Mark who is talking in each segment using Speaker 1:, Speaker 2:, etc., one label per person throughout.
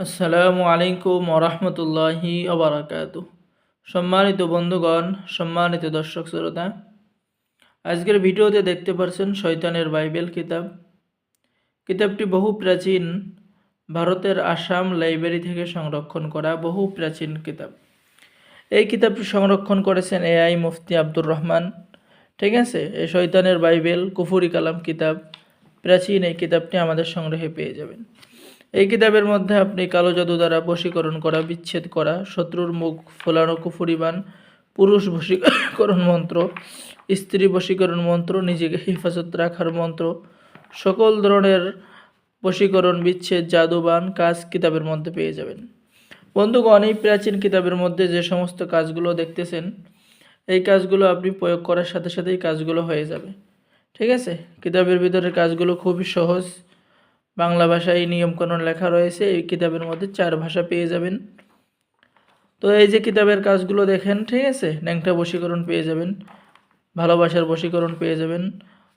Speaker 1: আসসালামু আলাইকুম ওরহমতুল্লাহি আবরাকাত সম্মানিত বন্ধুগণ, সম্মানিত দর্শক শ্রোতা, আজকের ভিডিওতে দেখতে পারছেন শয়তানের বাইবেল কিতাব। কিতাবটি বহু প্রাচীন ভারতের আসাম লাইব্রেরি থেকে সংরক্ষণ করা বহু প্রাচীন কিতাব। এই কিতাবটি সংরক্ষণ করেছেন এআই মুফতি আব্দুর রহমান। ঠিক আছে? এই শয়তানের বাইবেল, কুফুরি কালাম কিতাব, প্রাচীন এই কিতাবটি আমাদের সংগ্রহে পেয়ে যাবেন। এই কিতাবের মধ্যে আপনি কালো জাদু দ্বারা বশীকরণ করা, বিচ্ছেদ করা, শত্রুর মুখ ফোলানো কুফুরিবান পুরুষ বশীকরণ মন্ত্র, স্ত্রী বশীকরণ মন্ত্র, নিজেকে হেফাজত রাখার মন্ত্র, সকল ধরনের বশীকরণ, বিচ্ছেদ জাদুবান কাজ কিতাবের মধ্যে পেয়ে যাবেন। বন্ধুগণ, এই প্রাচীন কিতাবের মধ্যে যে সমস্ত কাজগুলো দেখতেছেন, এই কাজগুলো আপনি প্রয়োগ করার সাথে সাথেই কাজগুলো হয়ে যাবে। ঠিক আছে? কিতাবের ভিতরে কাজগুলো খুবই সহজ। বাংলা ভাষায় নিয়মকানুন লেখা রয়েছে, এই কিতাবের মধ্যে চার ভাষা পেয়ে যাবেন। তো এই যে কিতাবের কাজগুলো দেখেন, ঠিক আছে? ন্যাংটা বশীকরণ পেয়ে যাবেন, ভালোবাসার বশীকরণ পেয়ে যাবেন,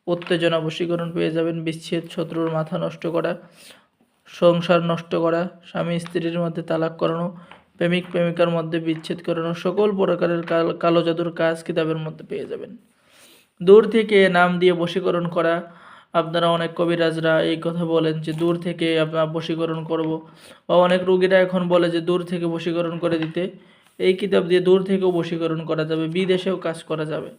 Speaker 1: উত্তেজনা বশীকরণ পেয়ে যাবেন, বিচ্ছেদ শত্রুর মাথা নষ্ট করা, সংসার নষ্ট করা, স্বামী স্ত্রীর মধ্যে তালাক করানো, প্রেমিক প্রেমিকার মধ্যে বিচ্ছেদ করানো, সকল প্রকারের কালো জাদুর কাজ কিতাবের মধ্যে পেয়ে যাবেন। দূর থেকে নাম দিয়ে বশীকরণ করা আপনারা অনেক কবিরাজরা এই কথা বলেন যে দূর থেকে আপনার বশীকরণ করব। বা অনেক রুগীরা এখন বলে যে দূর থেকে বশীকরণ করে দিতে। এই কিতাব দিয়ে দূর থেকেও বশীকরণ করা যাবে, বিদেশেও কাজ করা যাবে।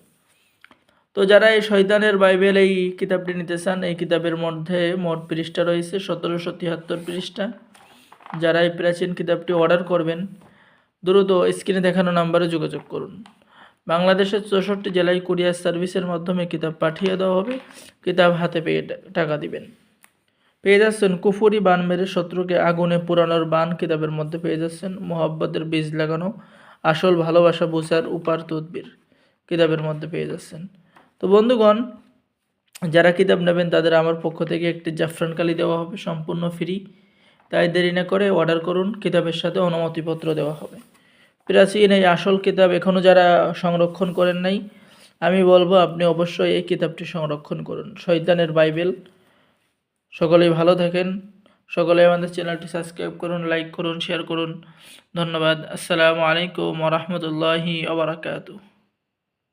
Speaker 1: তো যারা এই শয়তানের বাইবেল এই কিতাবটি নিতে চান, এই কিতাবের মধ্যে মোট পৃষ্ঠা রয়েছে, সতেরোশো তিয়াত্তর পৃষ্ঠা। যারা এই প্রাচীন কিতাবটি অর্ডার করবেন, দ্রুত স্ক্রিনে দেখানো নাম্বারে যোগাযোগ করুন। বাংলাদেশের চৌষট্টি জেলায় কুরিয়ার সার্ভিসের মাধ্যমে কিতাব পাঠিয়ে দেওয়া হবে। কিতাব হাতে পেয়ে টাকা দিবেন। পেয়ে যাচ্ছেন কুফুরি বান মেরে শত্রুকে আগুনে পুরানোর বান কিতাবের মধ্যে পেয়ে যাচ্ছেন। মোহাব্বতের বীজ লাগানো, আসল ভালোবাসা বোঝার উপার তদ্বির কিতাবের মধ্যে পেয়ে যাচ্ছেন। তো বন্ধুগণ, যারা কিতাব নেবেন তাদের আমার পক্ষ থেকে একটি জাফরান কালি দেওয়া হবে, সম্পূর্ণ ফ্রি। তাই দেরি না করে অর্ডার করুন, কিতাবের সাথে অনুমতিপত্র দেওয়া হবে। প্রাচীন এই আসল কিতাব এখনও যারা সংরক্ষণ করেন নাই, আমি বলব আপনি অবশ্যই এই কিতাবটি সংরক্ষণ করুন। শৈতানের বাইবেল। সকলেই ভালো থাকেন। সকলে আমাদের চ্যানেলটি সাবস্ক্রাইব করুন, লাইক করুন, শেয়ার করুন। ধন্যবাদ। আসসালামু আলাইকুম রহমতুল্লাহি আবরাকাতু